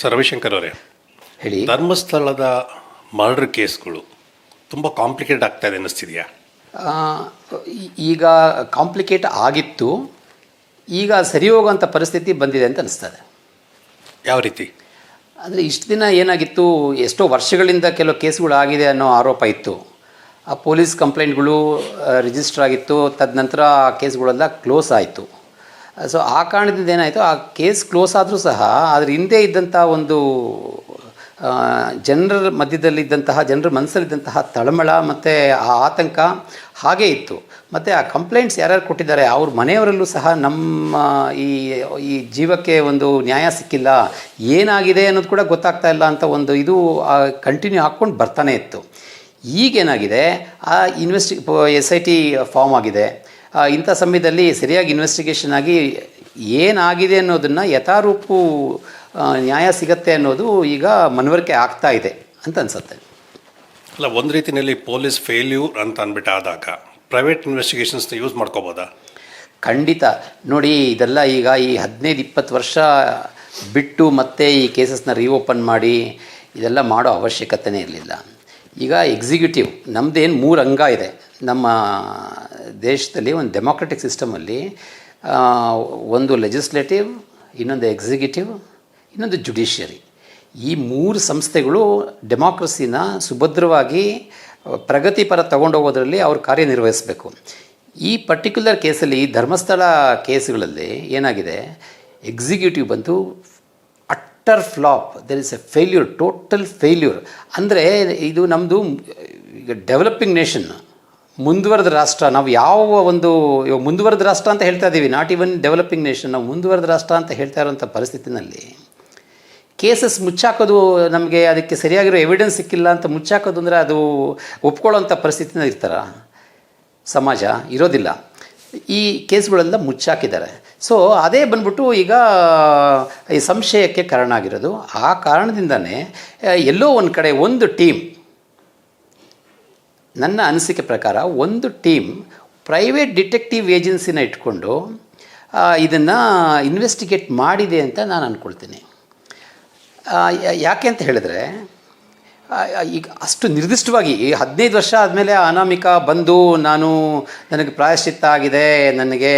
Sir Ravishankar ಅವರೇ ಹೇಳಿ. ಧರ್ಮಸ್ಥಳದ ಮರ್ಡರ್ ಕೇಸ್ಗಳು ತುಂಬ ಕಾಂಪ್ಲಿಕೇಟ್ ಆಗ್ತಾ ಇದೆ ಅನ್ನಿಸ್ತಿದೆಯಾ? ಈಗ ಕಾಂಪ್ಲಿಕೇಟ್ ಆಗಿತ್ತು ಈಗ ಸರಿ ಹೋಗುವಂಥ ಪರಿಸ್ಥಿತಿ ಬಂದಿದೆ ಅಂತ ಅನಿಸ್ತದೆ. ಯಾವ ರೀತಿ? ಅಂದರೆ ಇಷ್ಟು ದಿನ ಏನಾಗಿತ್ತು ಎಷ್ಟೋ ವರ್ಷಗಳಿಂದ ಕೆಲವು ಕೇಸ್ಗಳು ಆಗಿದೆ ಅನ್ನೋ ಆರೋಪ ಇತ್ತು. ಆ ಪೊಲೀಸ್ ಕಂಪ್ಲೇಂಟ್ಗಳು ರಿಜಿಸ್ಟರ್ ಆಗಿತ್ತು ತದನಂತರ ಆ ಕೇಸ್ಗಳೆಲ್ಲ ಕ್ಲೋಸ್ ಆಯಿತು. ಸೊ ಆ ಕಾರಣದಿಂದ ಏನಾಯಿತು? ಆ ಕೇಸ್ ಕ್ಲೋಸ್ ಆದರೂ ಸಹ ಅದ್ರ ಹಿಂದೆ ಇದ್ದಂಥ ಒಂದು ಜನರ ಮಧ್ಯದಲ್ಲಿದ್ದಂತಹ, ಜನರ ಮನಸ್ಸಲ್ಲಿದ್ದಂತಹ ತಳಮಳ ಮತ್ತು ಆ ಆತಂಕ ಹಾಗೇ ಇತ್ತು. ಮತ್ತು ಆ ಕಂಪ್ಲೇಂಟ್ಸ್ ಯಾರ್ಯಾರು ಕೊಟ್ಟಿದ್ದಾರೆ, ಅವ್ರ ಮನೆಯವರಲ್ಲೂ ಸಹ ನಮ್ಮ ಈ ಈ ಜೀವಕ್ಕೆ ಒಂದು ನ್ಯಾಯ ಸಿಕ್ಕಿಲ್ಲ, ಏನಾಗಿದೆ ಅನ್ನೋದು ಕೂಡ ಗೊತ್ತಾಗ್ತಾ ಇಲ್ಲ ಅಂತ ಒಂದು ಇದು ಕಂಟಿನ್ಯೂ ಹಾಕ್ಕೊಂಡು ಬರ್ತಾನೆ ಇತ್ತು. ಈಗೇನಾಗಿದೆ? ಆ ಇನ್ವೆಸ್ಟಿ ಎಸ್ ಐ ಟಿ ಫಾರ್ಮ್ ಆಗಿದೆ. ಇಂಥ ಸಮಯದಲ್ಲಿ ಸರಿಯಾಗಿ ಇನ್ವೆಸ್ಟಿಗೇಷನ್ ಆಗಿ ಏನಾಗಿದೆ ಅನ್ನೋದನ್ನು ಯಥಾರೂಪು ನ್ಯಾಯ ಸಿಗತ್ತೆ ಅನ್ನೋದು ಈಗ ಮನವರಿಕೆ ಆಗ್ತಾ ಇದೆ ಅಂತ ಅನ್ಸುತ್ತೆ. ಅಲ್ಲ ಒಂದು ರೀತಿಯಲ್ಲಿ ಪೊಲೀಸ್ ಫೇಲ್ಯೂರ್ ಅಂತ ಅಂದ್ಬಿಟ್ಟು ಆದಾಗ ಪ್ರೈವೇಟ್ ಇನ್ವೆಸ್ಟಿಗೇಷನ್ಸ್ನ ಯೂಸ್ ಮಾಡ್ಕೋಬೋದಾ? ಖಂಡಿತ. ನೋಡಿ ಇದೆಲ್ಲ ಈಗ ಈ ಹದಿನೈದು ಇಪ್ಪತ್ತು ವರ್ಷ ಬಿಟ್ಟು ಮತ್ತೆ ಈ ಕೇಸಸ್ನ ರೀಓಪನ್ ಮಾಡಿ ಇದೆಲ್ಲ ಮಾಡೋ ಅವಶ್ಯಕತೆನೇ ಇರಲಿಲ್ಲ. ಈಗ ಎಕ್ಸಿಕ್ಯೂಟಿವ್ ನಮ್ಮದೇನು ಮೂರು ಅಂಗ ಇದೆ. ನಮ್ಮ ದೇಶದಲ್ಲಿ, ಒಂದು ಡೆಮೊಕ್ರೆಟಿಕ್ ಸಿಸ್ಟಮಲ್ಲಿ ಒಂದು ಲೆಜಿಸ್ಲೇಟಿವ್ ಇನ್ನೊಂದು ಎಕ್ಸಿಕ್ಯೂಟಿವ್ ಇನ್ನೊಂದು ಜುಡಿಷಿಯರಿ ಈ ಮೂರು ಸಂಸ್ಥೆಗಳು ಡೆಮಾಕ್ರಸಿನ ಸುಭದ್ರವಾಗಿ, ಪ್ರಗತಿಪರ ತಗೊಂಡೋಗೋದ್ರಲ್ಲಿ ಅವರು ಕಾರ್ಯನಿರ್ವಹಿಸಬೇಕು. ಈ ಪರ್ಟಿಕ್ಯುಲರ್ ಕೇಸಲ್ಲಿ ಧರ್ಮಸ್ಥಳ ಕೇಸ್ಗಳಲ್ಲಿ ಏನಾಗಿದೆ? ಎಕ್ಸಿಕ್ಯೂಟಿವ್ ಬಂತು utter flop there is a failure total failure ಅಂದರೆ ಇದು ನಮ್ಮದು ಈಗ ಡೆವಲಪಿಂಗ್ ನೇಷನ್ ಮುಂದುವರೆದ ರಾಷ್ಟ್ರ, ನಾವು ಯಾವ ಒಂದು, ಇವಾಗ ಮುಂದುವರೆದ ರಾಷ್ಟ್ರ ಅಂತ ಹೇಳ್ತಾ ಇದ್ದೀವಿ. ನಾಟ್ ಈವನ್ ಡೆವಲಪಿಂಗ್ ನೇಷನ್ ನಾವು ಮುಂದುವರೆದ ರಾಷ್ಟ್ರ ಅಂತ ಹೇಳ್ತಾ ಇರೋಂಥ ಪರಿಸ್ಥಿತಿನಲ್ಲಿ ಕೇಸಸ್ ಮುಚ್ಚಾಕೋದು ನಮಗೆ ಅದಕ್ಕೆ ಸರಿಯಾಗಿರೋ ಎವಿಡೆನ್ಸ್ ಸಿಕ್ಕಿಲ್ಲ ಅಂತ ಮುಚ್ಚಾಕೋದು ಅಂದರೆ ಅದು ಒಪ್ಕೊಳ್ಳೋಂಥ ಪರಿಸ್ಥಿತಿನ ಇರ್ತಾರ. ಸಮಾಜ ಇರೋದಿಲ್ಲ. ಈ ಕೇಸ್ಗಳೆಲ್ಲ ಮುಚ್ಚಾಕಿದ್ದಾರೆ. ಸೊ ಅದೇ ಬಂದ್ಬಿಟ್ಟು ಈಗ ಈ ಸಂಶಯಕ್ಕೆ ಕಾರಣ ಆಗಿರೋದು. ಆ ಕಾರಣದಿಂದನೇ ಎಲ್ಲೋ ಒಂದು ಕಡೆ ಒಂದು ಟೀಮ್ ನನ್ನ ಅನಿಸಿಕೆ ಪ್ರಕಾರ ಒಂದು ಟೀಮ್ ಪ್ರೈವೇಟ್ ಡಿಟೆಕ್ಟಿವ್ ಏಜೆನ್ಸಿನ ಇಟ್ಕೊಂಡು ಇದನ್ನು ಇನ್ವೆಸ್ಟಿಗೇಟ್ ಮಾಡಿದೆ ಅಂತ ನಾನು ಅಂದ್ಕೊಳ್ತೀನಿ ಯಾಕೆ ಅಂತ ಹೇಳಿದ್ರೆ ಈಗ ಅಷ್ಟು ನಿರ್ದಿಷ್ಟವಾಗಿ ಹದಿನೈದು ವರ್ಷ ಆದಮೇಲೆ ಅನಾಮಿಕ ಬಂದು ನಾನು ನನಗೆ ಪ್ರಾಯಶ್ಚಿತ್ತ ಆಗಿದೆ, ನನಗೆ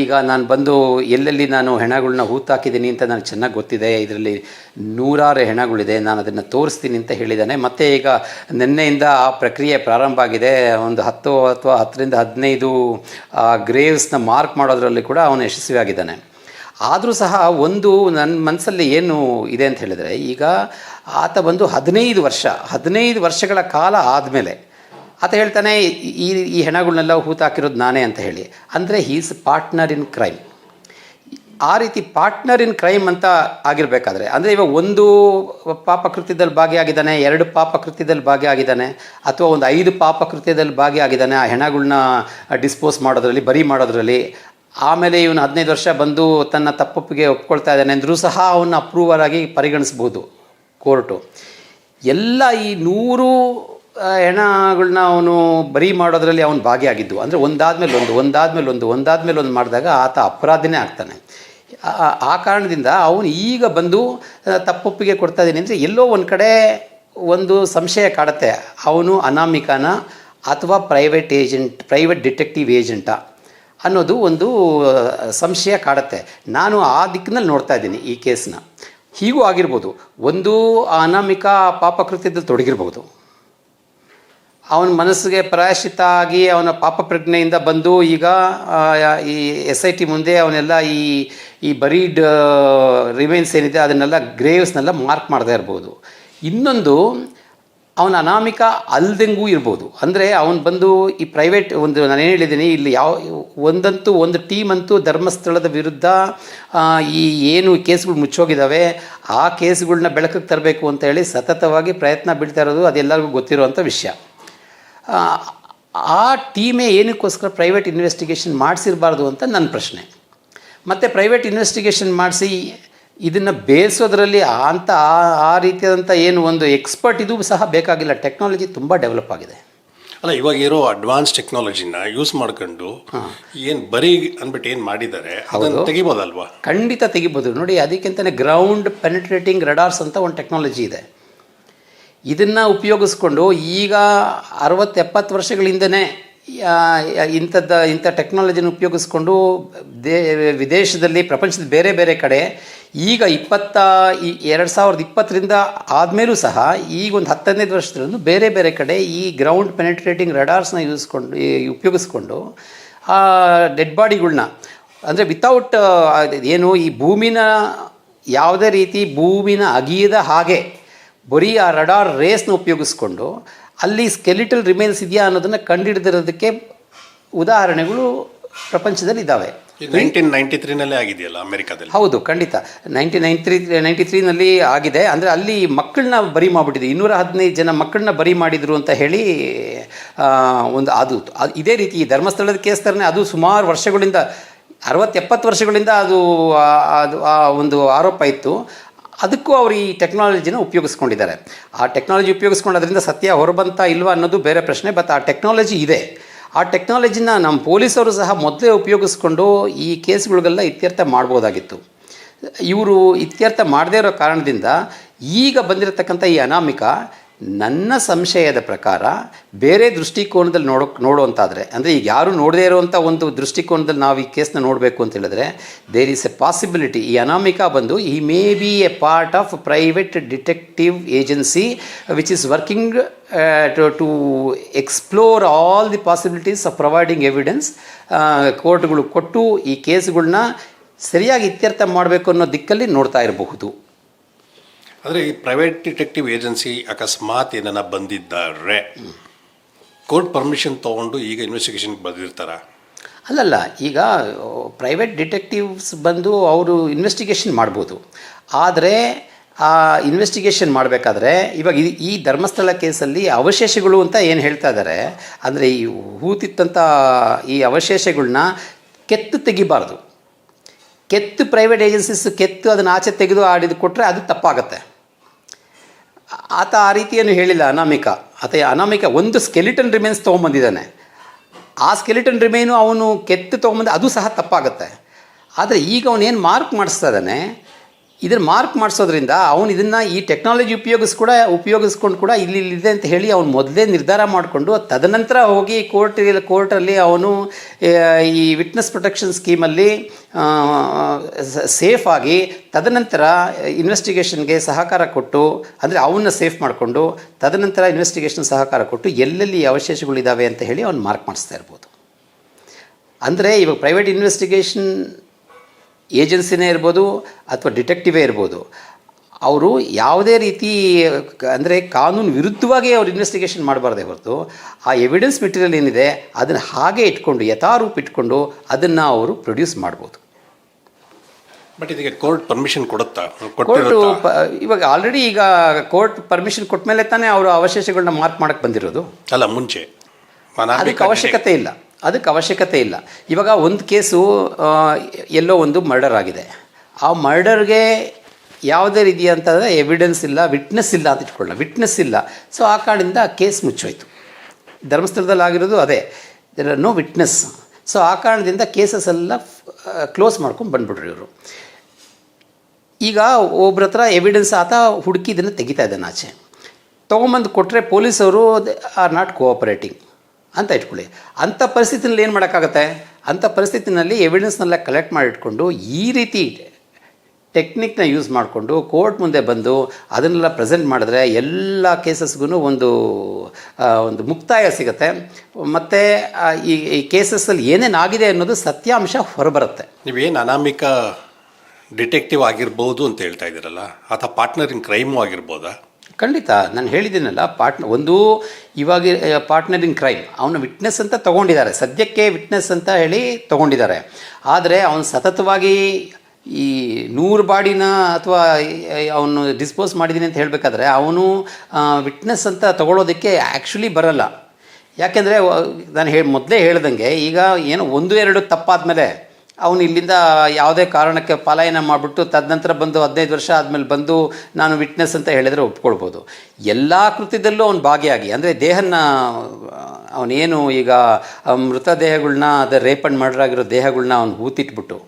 ಈಗ ನಾನು ಬಂದು ಎಲ್ಲೆಲ್ಲಿ ನಾನು ಹೆಣಗಳನ್ನ ಹೂತಾಕಿದ್ದೀನಿ ಅಂತ ನನಗೆ ಚೆನ್ನಾಗಿ ಗೊತ್ತಿದೆ, ಇದರಲ್ಲಿ ನೂರಾರು ಹೆಣಗಳಿದೆ, ನಾನು ಅದನ್ನು ತೋರಿಸ್ತೀನಿ ಅಂತ ಹೇಳಿದ್ದಾನೆ ಮತ್ತು ಈಗ ನಿನ್ನೆಯಿಂದ ಆ ಪ್ರಕ್ರಿಯೆ ಪ್ರಾರಂಭ ಆಗಿದೆ. ಒಂದು ಹತ್ತು ಅಥವಾ ಹತ್ತರಿಂದ ಹದಿನೈದು ಗ್ರೇವ್ಸ್ನ ಮಾರ್ಕ್ ಮಾಡೋದ್ರಲ್ಲಿ ಕೂಡ ಅವನು ಯಶಸ್ವಿಯಾಗಿದ್ದಾನೆ. ಆದರೂ ಸಹ ಒಂದು ನನ್ನ ಮನಸ್ಸಲ್ಲಿ ಏನು ಇದೆ ಅಂತ ಹೇಳಿದರೆ, ಈಗ ಆತ ಬಂದು ಹದಿನೈದು ವರ್ಷ, ಹದಿನೈದು ವರ್ಷಗಳ ಕಾಲ ಆದಮೇಲೆ ಆತ ಹೇಳ್ತಾನೆ, ಈ ಈ ಹೆಣಗಳನ್ನೆಲ್ಲ ಹೂತಾಕಿರೋದು ನಾನೇ ಅಂತ ಹೇಳಿ. ಅಂದರೆ ಈಸ್ ಪಾರ್ಟ್ನರ್ ಇನ್ ಕ್ರೈಮ್ ಆ ರೀತಿ ಪಾರ್ಟ್ನರ್ ಇನ್ ಕ್ರೈಮ್ ಅಂತ ಆಗಿರಬೇಕಾದ್ರೆ, ಅಂದರೆ ಇವಾಗ ಒಂದು ಪಾಪಕೃತ್ಯದಲ್ಲಿ ಭಾಗಿಯಾಗಿದ್ದಾನೆ, ಎರಡು ಪಾಪಕೃತ್ಯದಲ್ಲಿ ಭಾಗಿಯಾಗಿದ್ದಾನೆ, ಅಥವಾ ಒಂದು ಐದು ಪಾಪಕೃತ್ಯದಲ್ಲಿ ಭಾಗಿಯಾಗಿದ್ದಾನೆ, ಆ ಹೆಣಗಳನ್ನ ಡಿಸ್ಪೋಸ್ ಮಾಡೋದ್ರಲ್ಲಿ, ಬರಿ ಮಾಡೋದ್ರಲ್ಲಿ, ಆಮೇಲೆ ಇವನು ಹದಿನೈದು ವರ್ಷ ಬಂದು ತನ್ನ ತಪ್ಪೊಪ್ಪಿಗೆ ಒಪ್ಕೊಳ್ತಾ ಇದ್ದಾನೆ ಅಂದರೂ ಸಹ ಅವನ್ನ ಅಪ್ರೂವರ್ ಆಗಿ ಪರಿಗಣಿಸ್ಬೋದು. ಕೋರ್ಟು. ಎಲ್ಲ ಈ ನೂರು ಹೆಣಗಳನ್ನ ಅವನು ಬರಿ ಮಾಡೋದ್ರಲ್ಲಿ ಅವನು ಭಾಗಿಯಾಗಿದ್ದು. ಅಂದರೆ ಒಂದಾದ್ಮೇಲೆ ಒಂದು ಒಂದಾದ್ಮೇಲೆ ಒಂದು ಒಂದಾದ್ಮೇಲೆ ಒಂದು ಮಾಡಿದಾಗ ಆತ ಅಪರಾಧಿನೇ ಆಗ್ತಾನೆ. ಆ- ಕಾರಣದಿಂದ ಅವನು ಈಗ ಬಂದು ತಪ್ಪೊಪ್ಪಿಗೆ ಕೊಡ್ತಾ ಇದ್ದೀನಿ ಅಂದರೆ ಎಲ್ಲೋ ಒಂದು ಕಡೆ ಒಂದು ಸಂಶಯ ಕಾಡುತ್ತೆ. ಅವನು ಅನಾಮಿಕಾನ ಅಥವಾ ಪ್ರೈವೇಟ್ ಏಜೆಂಟ್, ಪ್ರೈವೇಟ್ ಡಿಟೆಕ್ಟಿವ್ ಏಜೆಂಟಾ ಅನ್ನೋದು ಒಂದು ಸಂಶಯ ಕಾಡುತ್ತೆ. ನಾನು ಆ ದಿಕ್ಕಿನಲ್ಲಿ ನೋಡ್ತಾ ಇದ್ದೀನಿ ಈ ಕೇಸ್ನ. ಹೀಗೂ ಆಗಿರ್ಬೋದು. ಒಂದು ಅನಾಮಿಕ ಪಾಪಕೃತ್ಯದಲ್ಲಿ ತೊಡಗಿರ್ಬೋದು. ಅವನ ಮನಸ್ಸಿಗೆ ಪ್ರಾಯಶ್ಚಿತ ಆಗಿ ಅವನ ಪಾಪ ಪ್ರಜ್ಞೆಯಿಂದ ಬಂದು ಈಗ ಈ ಎಸ್ ಐ ಟಿ ಮುಂದೆ ಅವನೆಲ್ಲ ಈ ಈ ಬರೀಡ್ ರಿಮೈನ್ಸ್ ಏನಿದೆ ಅದನ್ನೆಲ್ಲ ಗ್ರೇವ್ಸ್ನೆಲ್ಲ ಮಾರ್ಕ್ ಮಾಡದೇ ಇರ್ಬೋದು. ಇನ್ನೊಂದು ಅವನ ಅನಾಮಿಕ ಅಲ್ದಂಗೂ ಇರ್ಬೋದು. ಅಂದರೆ ಅವನು ಬಂದು ಈ ಪ್ರೈವೇಟ್ ಒಂದು ನಾನು ಏನು ಹೇಳಿದ್ದೀನಿ, ಇಲ್ಲಿ ಯಾವ, ಒಂದಂತೂ ಒಂದು ಟೀಮ್ ಅಂತೂ ಧರ್ಮಸ್ಥಳದ ವಿರುದ್ಧ ಈ ಏನು ಕೇಸ್ಗಳು ಮುಚ್ಚೋಗಿದ್ದಾವೆ, ಆ ಕೇಸ್ಗಳನ್ನ ಬೆಳಕಿಗೆ ತರಬೇಕು ಅಂತ ಹೇಳಿ ಸತತವಾಗಿ ಪ್ರಯತ್ನ ಬೀಳ್ತಾ ಇರೋದು ಅದೆಲ್ಲರಿಗೂ ಗೊತ್ತಿರುವಂಥ ವಿಷಯ. ಆ ಟೀಮೇ ಏನಕ್ಕೋಸ್ಕರ ಪ್ರೈವೇಟ್ ಇನ್ವೆಸ್ಟಿಗೇಷನ್ ಮಾಡಿಸಿರಬಾರ್ದು ಅಂತ ನನ್ನ ಪ್ರಶ್ನೆ. ಮತ್ತು ಪ್ರೈವೇಟ್ ಇನ್ವೆಸ್ಟಿಗೇಷನ್ ಮಾಡಿಸಿ ಇದನ್ನು ಬೇಯಿಸೋದ್ರಲ್ಲಿ ಅಂತ ಆ- ಆ ರೀತಿಯಾದಂಥ ಏನು ಒಂದು ಎಕ್ಸ್ಪರ್ಟ್ ಇದು ಸಹ ಬೇಕಾಗಿಲ್ಲ. ಟೆಕ್ನಾಲಜಿ ತುಂಬ ಡೆವಲಪ್ ಆಗಿದೆ. ಅಲ್ಲ ಇವಾಗ ಇರೋ ಅಡ್ವಾನ್ಸ್ ಟೆಕ್ನಾಲಜಿನ ಯೂಸ್ ಮಾಡ್ಕೊಂಡು ಏನು ಬರೀ ಅಂದ್ಬಿಟ್ಟು ಏನು ಮಾಡಿದ್ದಾರೆ ಅದನ್ನ ತೆಗಿಬೋದಲ್ವಾ? ಖಂಡಿತ ತೆಗಿಬೋದು. ನೋಡಿ ಅದಕ್ಕಿಂತಲೇ ಗ್ರೌಂಡ್ ಪೆನಿಟ್ರೇಟಿಂಗ್ ರಡಾರ್ಸ್ ಅಂತ ಒಂದು ಟೆಕ್ನಾಲಜಿ ಇದೆ. ಇದನ್ನು ಉಪಯೋಗಿಸ್ಕೊಂಡು ಈಗ ಅರವತ್ತು ಎಪ್ಪತ್ತು ವರ್ಷಗಳಿಂದನೇ ಇಂಥದ್ದು ಇಂಥ ಟೆಕ್ನಾಲಜಿನ ಉಪಯೋಗಿಸ್ಕೊಂಡು ದೇ ವಿದೇಶದಲ್ಲಿ ಪ್ರಪಂಚದ ಬೇರೆ ಬೇರೆ ಕಡೆ ಈಗ ಇಪ್ಪತ್ತ ಈ ಎರಡು ಸಾವಿರದ ಇಪ್ಪತ್ತರಿಂದ ಆದಮೇಲೂ ಸಹ ಈಗ ಒಂದು ಹತ್ತೈದು ವರ್ಷದಿಂದ ಬೇರೆ ಬೇರೆ ಕಡೆ ಈ ಗ್ರೌಂಡ್ ಪೆನೆಟ್ರೇಟಿಂಗ್ ರಡಾರ್ಸ್ನ ಯೂಸ್ಕೊಂಡು ಉಪಯೋಗಿಸ್ಕೊಂಡು, ಆ ಡೆಡ್ ಬಾಡಿಗಳನ್ನ ಅಂದರೆ ವಿತೌಟ್ ಏನು ಈ ಭೂಮಿನ ಯಾವುದೇ ರೀತಿ ಭೂಮಿನ ಅಗಿಯದ ಹಾಗೆ ಬರೀ ಆ ರಡಾರ್ ರೇಸ್ನ ಉಪಯೋಗಿಸ್ಕೊಂಡು ಅಲ್ಲಿ ಸ್ಕೆಲಿಟಲ್ ರಿಮೇನ್ಸ್ ಇದೆಯಾ ಅನ್ನೋದನ್ನು ಕಂಡುಹಿಡಿದಿರೋದಕ್ಕೆ ಉದಾಹರಣೆಗಳು ಪ್ರಪಂಚದಲ್ಲಿ ಇದ್ದಾವೆ ನೈನ್ಟೀನ್ ನೈನ್ಟಿ ತ್ರೀನಲ್ಲೇ ಆಗಿದೆಯಲ್ಲ ಅಮೆರಿಕಾದಲ್ಲಿ? ಹೌದು ಖಂಡಿತ. ನೈನ್ಟಿ ನೈನ್ ತ್ರೀ ನೈಂಟಿ ತ್ರೀನಲ್ಲಿ ಆಗಿದೆ. ಅಂದರೆ ಅಲ್ಲಿ ಮಕ್ಕಳನ್ನ ಬರಿ ಮಾಡಿಬಿಟ್ಟಿದೆ. ಇನ್ನೂರ ಹದಿನೈದು ಜನ ಮಕ್ಕಳನ್ನ ಬರಿ ಮಾಡಿದರು ಅಂತ ಹೇಳಿ ಒಂದು ಅದು ಅದು ಇದೇ ರೀತಿ ಈ ಧರ್ಮಸ್ಥಳದ ಕೇಸ್ ಥರನೇ ಅದು ಸುಮಾರು ವರ್ಷಗಳಿಂದ ಅರವತ್ತು ಎಪ್ಪತ್ತು ವರ್ಷಗಳಿಂದ ಅದು ಅದು ಆ ಒಂದು ಆರೋಪ ಇತ್ತು. ಅದಕ್ಕೂ ಅವರು ಈ ಟೆಕ್ನಾಲಜಿನ ಉಪಯೋಗಿಸ್ಕೊಂಡಿದ್ದಾರೆ. ಆ ಟೆಕ್ನಾಲಜಿ ಉಪಯೋಗಿಸ್ಕೊಂಡೋದ್ರಿಂದ ಸತ್ಯ ಹೊರಬಂತ ಇಲ್ವಾ ಅನ್ನೋದು ಬೇರೆ ಪ್ರಶ್ನೆ ಬಟ್ ಆ ಟೆಕ್ನಾಲಜಿ ಇದೆ. ಆ ಟೆಕ್ನಾಲಜಿನ ನಮ್ಮ ಪೊಲೀಸರು ಸಹ ಮೊದಲೇ ಉಪಯೋಗಿಸ್ಕೊಂಡು ಈ ಕೇಸ್ಗಳಿಗೆಲ್ಲ ಇತ್ಯರ್ಥ ಮಾಡ್ಬೋದಾಗಿತ್ತು. ಇವರು ಇತ್ಯರ್ಥ ಮಾಡದೇ ಇರೋ ಕಾರಣದಿಂದ ಈಗ ಬಂದಿರತಕ್ಕಂಥ ಈ ಅನಾಮಿಕ ನನ್ನ ಸಂಶಯದ ಪ್ರಕಾರ ಬೇರೆ ದೃಷ್ಟಿಕೋನದಲ್ಲಿ ನೋಡೋ ನೋಡುವಂತಾದರೆ, ಅಂದರೆ ಈಗ ಯಾರು ನೋಡದೇ ಇರುವಂಥ ಒಂದು ದೃಷ್ಟಿಕೋನದಲ್ಲಿ ನಾವು ಈ ಕೇಸ್ನ ನೋಡಬೇಕು ಅಂತ ಹೇಳಿದ್ರೆ ದೇರ್ ಈಸ್ ಎ ಪಾಸಿಬಿಲಿಟಿ ಈ ಅನಾಮಿಕಾ ಬಂದು ಈ may be a part of private detective agency which is working to explore all the possibilities of providing evidence ಕೋರ್ಟ್ಗಳು ಕೊಟ್ಟು ಈ ಕೇಸ್ಗಳನ್ನ ಸರಿಯಾಗಿ ಇತ್ಯರ್ಥ ಮಾಡಬೇಕು ಅನ್ನೋ ದಿಕ್ಕಲ್ಲಿ ನೋಡ್ತಾ ಇರಬಹುದು. ಆದ್ರೆ ಈ ಪ್ರೈವೇಟ್ ಡಿಟೆಕ್ಟಿವ್ ಏಜೆನ್ಸಿ ಅಕಸ್ಮಾತ್ ಏನನ್ನ ಬಂದಿದ್ದಾರೆ. ಕೋರ್ಟ್ ಪರ್ಮಿಷನ್ ತಗೊಂಡು ಈಗ ಇನ್ವೆಸ್ಟಿಗೇಷನ್ಗೆ ಬಂದಿರ್ತಾರ? ಅಲ್ಲಲ್ಲ, ಈಗ ಪ್ರೈವೇಟ್ ಡಿಟೆಕ್ಟಿವ್ಸ್ ಬಂದು ಅವರು ಇನ್ವೆಸ್ಟಿಗೇಷನ್ ಮಾಡ್ಬೋದು. ಆದರೆ, ಆ ಇನ್ವೆಸ್ಟಿಗೇಷನ್ ಮಾಡಬೇಕಾದ್ರೆ, ಇವಾಗ ಈ- ಈ ಧರ್ಮಸ್ಥಳ ಕೇಸಲ್ಲಿ ಅವಶೇಷಗಳು ಅಂತ ಏನು ಹೇಳ್ತಾ ಇದ್ದಾರೆ ಅಂದರೆ ಈ ಹೂತಿತ್ತಂಥ ಈ ಅವಶೇಷಗಳನ್ನ ಕೆತ್ತು ತೆಗಿಬಾರ್ದು. ಕೆತ್ತು ಪ್ರೈವೇಟ್ ಏಜೆನ್ಸೀಸ್ ಕೆತ್ತು ಅದನ್ನು ಆಚೆ ತೆಗೆದು ಆಡಿದು ಕೊಟ್ಟರೆ ಅದು ತಪ್ಪಾಗತ್ತೆ. ಆತ ಆ ರೀತಿಯನ್ನು ಹೇಳಿಲ್ಲ ಅನಾಮಿಕ. ಆತ ಅನಾಮಿಕ ಒಂದು ಸ್ಕೆಲಿಟನ್ ರಿಮೇನ್ಸ್ ತೊಗೊಂಬಂದಿದ್ದಾನೆ ಆ ಸ್ಕೆಲಿಟನ್ ರಿಮೇನು ಅವನು ಕೆತ್ತು ತೊಗೊಂಬಂದು ಅದು ಸಹ ತಪ್ಪಾಗುತ್ತೆ. ಆದರೆ ಈಗ ಅವನೇನು ಮಾರ್ಕ್ ಮಾಡಿಸ್ತಾ ಇದ್ದಾನೆ? ಇದನ್ನು ಮಾರ್ಕ್ ಮಾಡಿಸೋದ್ರಿಂದ ಅವನು ಇದನ್ನು ಈ ಟೆಕ್ನಾಲಜಿ ಉಪಯೋಗಿಸ್ ಕೂಡ ಉಪಯೋಗಿಸ್ಕೊಂಡು ಕೂಡ ಇಲ್ಲಿ ಇಲ್ಲಿದೆ ಅಂತ ಹೇಳಿ ಅವನು ಮೊದಲೇ ನಿರ್ಧಾರ ಮಾಡಿಕೊಂಡು, ತದನಂತರ ಹೋಗಿ ಕೋರ್ಟ್ ಕೋರ್ಟಲ್ಲಿ ಅವನು ಈ ವಿಟ್ನೆಸ್ ಪ್ರೊಟೆಕ್ಷನ್ ಸ್ಕೀಮಲ್ಲಿ ಸೇಫ್ ಆಗಿ ತದನಂತರ ಇನ್ವೆಸ್ಟಿಗೇಷನ್ಗೆ ಸಹಕಾರ ಕೊಟ್ಟು, ಅಂದರೆ ಅವನ್ನ ಸೇಫ್ ಮಾಡಿಕೊಂಡು, ತದನಂತರ ಇನ್ವೆಸ್ಟಿಗೇಷನ್ ಸಹಕಾರ ಕೊಟ್ಟು ಎಲ್ಲೆಲ್ಲಿ ಅವಶೇಷಗಳಿದ್ದಾವೆ ಅಂತ ಹೇಳಿ ಅವನು ಮಾರ್ಕ್ ಮಾಡಿಸ್ತಾ ಇರ್ಬೋದು. ಅಂದರೆ ಇವಾಗ ಪ್ರೈವೇಟ್ ಇನ್ವೆಸ್ಟಿಗೇಷನ್ ಏಜೆನ್ಸಿನೇ ಇರ್ಬೋದು ಅಥವಾ ಡಿಟೆಕ್ಟಿವೇ ಇರ್ಬೋದು. ಅವರು ಯಾವುದೇ ರೀತಿ ಅಂದರೆ ಕಾನೂನು ವಿರುದ್ಧವಾಗಿ ಅವ್ರು ಇನ್ವೆಸ್ಟಿಗೇಷನ್ ಮಾಡಬಾರ್ದೇ ಹೊರತು ಆ ಎವಿಡೆನ್ಸ್ ಮೆಟೀರಿಯಲ್ ಏನಿದೆ ಅದನ್ನು ಹಾಗೆ ಇಟ್ಕೊಂಡು ಯಥಾರೂಪ ಇಟ್ಕೊಂಡು ಅದನ್ನು ಅವರು ಪ್ರೊಡ್ಯೂಸ್ ಮಾಡ್ಬೋದು. ಬಟ್ ಇದಕ್ಕೆ ಕೋರ್ಟ್ ಪರ್ಮಿಷನ್ ಕೊಡುತ್ತಾ? ಕೋರ್ಟು ಇವಾಗ ಆಲ್ರೆಡಿ ಈಗ ಕೋರ್ಟ್ ಪರ್ಮಿಷನ್ ಕೊಟ್ಟ ಮೇಲೆ ತಾನೇ ಅವರು ಅವಶೇಷಗಳನ್ನ ಮಾರ್ಕ್ ಮಾಡಕ್ಕೆ ಬಂದಿರೋದು. ಅಲ್ಲ ಮುಂಚೆ. ಅದಕ್ಕೆ ಅವಶ್ಯಕತೆ ಇಲ್ಲ. ಅದಕ್ಕೆ ಅವಶ್ಯಕತೆ ಇಲ್ಲ. ಇವಾಗ ಒಂದು ಕೇಸು ಎಲ್ಲೋ ಒಂದು ಮರ್ಡರ್ ಆಗಿದೆ. ಆ ಮರ್ಡರ್ಗೆ ಯಾವುದೇ ರೀತಿಯಂಥದ್ದು ಎವಿಡೆನ್ಸ್ ಇಲ್ಲ ವಿಟ್ನೆಸ್ ಇಲ್ಲ ಅಂತ ಇಟ್ಕೊಳ್ಳೋಣ. ವಿಟ್ನೆಸ್ ಇಲ್ಲ. ಸೊ ಆ ಕಾರಣದಿಂದ ಕೇಸ್ ಮುಚ್ಚೋಯ್ತು ಧರ್ಮಸ್ಥಳದಲ್ಲಿ ಆಗಿರೋದು ಅದೇ. ನೋ ವಿಟ್ನೆಸ್ ಸೊ ಆ ಕಾರಣದಿಂದ ಕೇಸಸ್ ಎಲ್ಲ ಕ್ಲೋಸ್ ಮಾಡ್ಕೊಂಡು ಬಂದ್ಬಿಡ್ರಿ ಇವರು. ಈಗ ಒಬ್ರ ಹತ್ರ ಎವಿಡೆನ್ಸ್ ಆತ ಹುಡುಕಿ ಇದನ್ನು ತೆಗಿತಾ ಇದ್ದಾನೆ ಆಚೆ. ತೊಗೊಂಬಂದು ಕೊಟ್ಟರೆ ಪೊಲೀಸವರು ಆರ್ ನಾಟ್ ಕೋಆಪರೇಟಿಂಗ್ ಅಂತ ಇಟ್ಕೊಳ್ಳಿ. ಅಂಥ ಪರಿಸ್ಥಿತಿನಲ್ಲಿ ಏನು ಮಾಡೋಕ್ಕಾಗತ್ತೆ? ಅಂಥ ಪರಿಸ್ಥಿತಿನಲ್ಲಿ ಎವಿಡೆನ್ಸ್ನೆಲ್ಲ ಕಲೆಕ್ಟ್ ಮಾಡಿಟ್ಕೊಂಡು ಈ ರೀತಿ ಟೆಕ್ನಿಕ್ನ ಯೂಸ್ ಮಾಡಿಕೊಂಡು ಕೋರ್ಟ್ ಮುಂದೆ ಬಂದು ಅದನ್ನೆಲ್ಲ ಪ್ರೆಸೆಂಟ್ ಮಾಡಿದ್ರೆ ಎಲ್ಲ ಕೇಸಸ್ಗೂ ಒಂದು ಒಂದು ಮುಕ್ತಾಯ ಸಿಗುತ್ತೆ. ಮತ್ತು ಈ ಈ ಕೇಸಸ್ಸಲ್ಲಿ ಏನೇನು ಆಗಿದೆ ಅನ್ನೋದು ಸತ್ಯಾಂಶ ಹೊರಬರುತ್ತೆ. ನೀವೇನು ಅನಾಮಿಕ ಡಿಟೆಕ್ಟಿವ್ ಆಗಿರ್ಬೋದು ಅಂತ ಹೇಳ್ತಾ ಇದ್ದೀರಲ್ಲ ಅಥವಾ ಪಾರ್ಟ್ನರ್ ಇನ್ ಕ್ರೈಮು ಆಗಿರ್ಬೋದಾ? ಖಂಡಿತ, ನಾನು ಹೇಳಿದ್ದೀನಲ್ಲ ಪಾರ್ಟ್ನ ಒಂದು ಇವಾಗ ಪಾರ್ಟ್ನರ್ ಇನ್ ಕ್ರೈಮ್, ಅವನು ವಿಟ್ನೆಸ್ ಅಂತ ತೊಗೊಂಡಿದ್ದಾರೆ, ಸದ್ಯಕ್ಕೆ ವಿಟ್ನೆಸ್ ಅಂತ ಹೇಳಿ ತೊಗೊಂಡಿದ್ದಾರೆ. ಆದರೆ ಅವನು ಸತತವಾಗಿ ಈ ನೂರು ಬಾಡಿನ ಅಥವಾ ಅವನು ಡಿಸ್ಪೋಸ್ ಮಾಡಿದ್ದೀನಿ ಅಂತ ಹೇಳಬೇಕಾದ್ರೆ, ಅವನು ವಿಟ್ನೆಸ್ ಅಂತ ತಗೊಳ್ಳೋದಕ್ಕೆ ಆ್ಯಕ್ಚುಲಿ ಬರಲ್ಲ. ಯಾಕೆಂದರೆ ನಾನು ಹೇಳಿ ಮೊದಲೇ ಹೇಳ್ದಂಗೆ, ಈಗ ಏನು ಒಂದು ಎರಡು ತಪ್ಪಾದಮೇಲೆ ಅವನು ಇಲ್ಲಿಂದ ಯಾವುದೇ ಕಾರಣಕ್ಕೆ ಪಲಾಯನ ಮಾಡಿಬಿಟ್ಟು ತದನಂತರ ಬಂದು ಹದಿನೈದು ವರ್ಷ ಆದಮೇಲೆ ಬಂದು ನಾನು ವಿಟ್ನೆಸ್ ಅಂತ ಹೇಳಿದರೆ ಒಪ್ಕೊಳ್ಬೋದು. ಎಲ್ಲ ಕೃತ್ಯದಲ್ಲೂ ಅವನು ಭಾಗಿಯಾಗಿ, ಅಂದರೆ ದೇಹನ, ಅವನೇನು ಈಗ ಮೃತದೇಹಗಳನ್ನ ಮೃತದೇಹಗಳ್ನ ಅದ ರೇಪಣ್ ಮಾಡಿರೋ ದೇಹಗಳನ್ನ ದೇಹಗಳ್ನ ಅವ್ನು ಹೂತಿಟ್ಬಿಟ್ಟು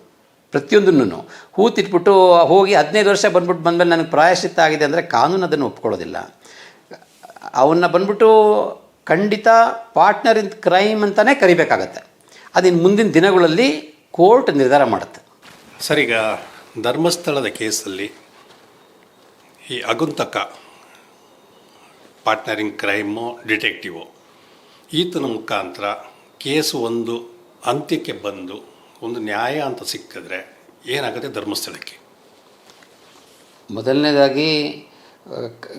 ಪ್ರತಿಯೊಂದನ್ನು ಹೂತಿಟ್ಬಿಟ್ಟು ಹೋಗಿ ಹದಿನೈದು ವರ್ಷ ಬಂದ್ಬಿಟ್ಟು ಬಂದಮೇಲೆ ನನಗೆ ಪ್ರಾಯಶ್ಚಿತ್ತ ಆಗಿದೆ ಅಂದರೆ ಕಾನೂನು ಅದನ್ನು ಒಪ್ಕೊಳ್ಳೋದಿಲ್ಲ. ಅವನ್ನ ಬಂದ್ಬಿಟ್ಟು ಖಂಡಿತ ಪಾರ್ಟ್ನರ್ ಇನ್ ಕ್ರೈಮ್ ಅಂತಲೇ ಕರಿಬೇಕಾಗತ್ತೆ. ಅದಿನ್ನು ಮುಂದಿನ ದಿನಗಳಲ್ಲಿ ಕೋರ್ಟ್ ನಿರ್ಧಾರ ಮಾಡುತ್ತೆ. ಸರ್ ಈಗ ಧರ್ಮಸ್ಥಳದ ಕೇಸಲ್ಲಿ ಈ ಅಗುಂತಕ ಪಾರ್ಟ್ನರಿಂಗ್ ಕ್ರೈಮು ಡಿಟೆಕ್ಟಿವು ಈತನ ಮುಖಾಂತರ ಕೇಸು ಒಂದು ಅಂತ್ಯಕ್ಕೆ ಬಂದು ಒಂದು ನ್ಯಾಯ ಅಂತ ಸಿಕ್ಕಿದ್ರೆ ಏನಾಗುತ್ತೆ ಧರ್ಮಸ್ಥಳಕ್ಕೆ? ಮೊದಲನೇದಾಗಿ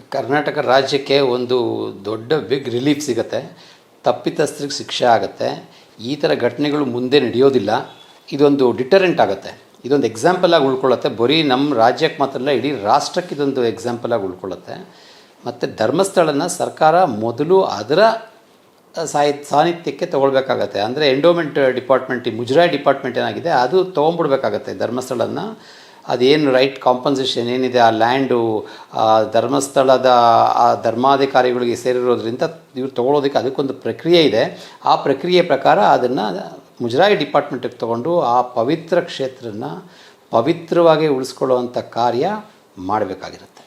ಕರ್ನಾಟಕ ರಾಜ್ಯಕ್ಕೆ ಒಂದು ದೊಡ್ಡ ಬಿಗ್ ರಿಲೀಫ್ ಸಿಗುತ್ತೆ. ತಪ್ಪಿತಸ್ಥರಿಗೆ ಶಿಕ್ಷೆ ಆಗುತ್ತೆ. ಈ ಥರ ಘಟನೆಗಳು ಮುಂದೆ ನಡೆಯೋದಿಲ್ಲ. ಇದೊಂದು ಡಿಟರೆಂಟ್ ಆಗುತ್ತೆ. ಇದೊಂದು ಎಕ್ಸಾಂಪಲ್ ಆಗಿ ಉಳ್ಕೊಳ್ಳುತ್ತೆ. ಬರೀ ನಮ್ಮ ರಾಜ್ಯಕ್ಕೆ ಮಾತ್ರ ಅಲ್ಲ, ಇಡೀ ರಾಷ್ಟ್ರಕ್ಕೆ ಇದೊಂದು ಎಕ್ಸಾಂಪಲ್ ಆಗಿ ಉಳ್ಕೊಳ್ಳುತ್ತೆ. ಮತ್ತು ಧರ್ಮಸ್ಥಳನ ಸರ್ಕಾರ ಮೊದಲು ಅದರ ಸಾಹಿ, ಸಾನ್ನಿಧ್ಯಕ್ಕೆ ತೊಗೊಳ್ಬೇಕಾಗತ್ತೆ. ಅಂದರೆ ಎಂಡೋಮೆಂಟ್ ಡಿಪಾರ್ಟ್ಮೆಂಟ್ ಈ ಮುಜರಾಯಿ ಡಿಪಾರ್ಟ್ಮೆಂಟ್ ಏನಾಗಿದೆ, ಅದು ತೊಗೊಂಡ್ಬಿಡ್ಬೇಕಾಗತ್ತೆ ಧರ್ಮಸ್ಥಳನ ಅದೇನು ರೈಟ್ ಕಾಂಪನ್ಸೇಷನ್ ಏನಿದೆ, ಆ ಲ್ಯಾಂಡು ಧರ್ಮಸ್ಥಳದ, ಆ ಧರ್ಮಾಧಿಕಾರಿಗಳಿಗೆ ಸೇರಿರೋದ್ರಿಂದ ಇವ್ರು ತೊಗೊಳೋದಕ್ಕೆ ಅದಕ್ಕೊಂದು ಪ್ರಕ್ರಿಯೆ ಇದೆ. ಆ ಪ್ರಕ್ರಿಯೆ ಪ್ರಕಾರ ಅದನ್ನು ಮುಜರಾಯಿ ಡಿಪಾರ್ಟ್ಮೆಂಟಿಗೆ ತೊಗೊಂಡು ಆ ಪವಿತ್ರ ಕ್ಷೇತ್ರನ ಪವಿತ್ರವಾಗಿ ಉಳಿಸ್ಕೊಳ್ಳುವಂಥ ಕಾರ್ಯ ಮಾಡಬೇಕಾಗಿರುತ್ತೆ.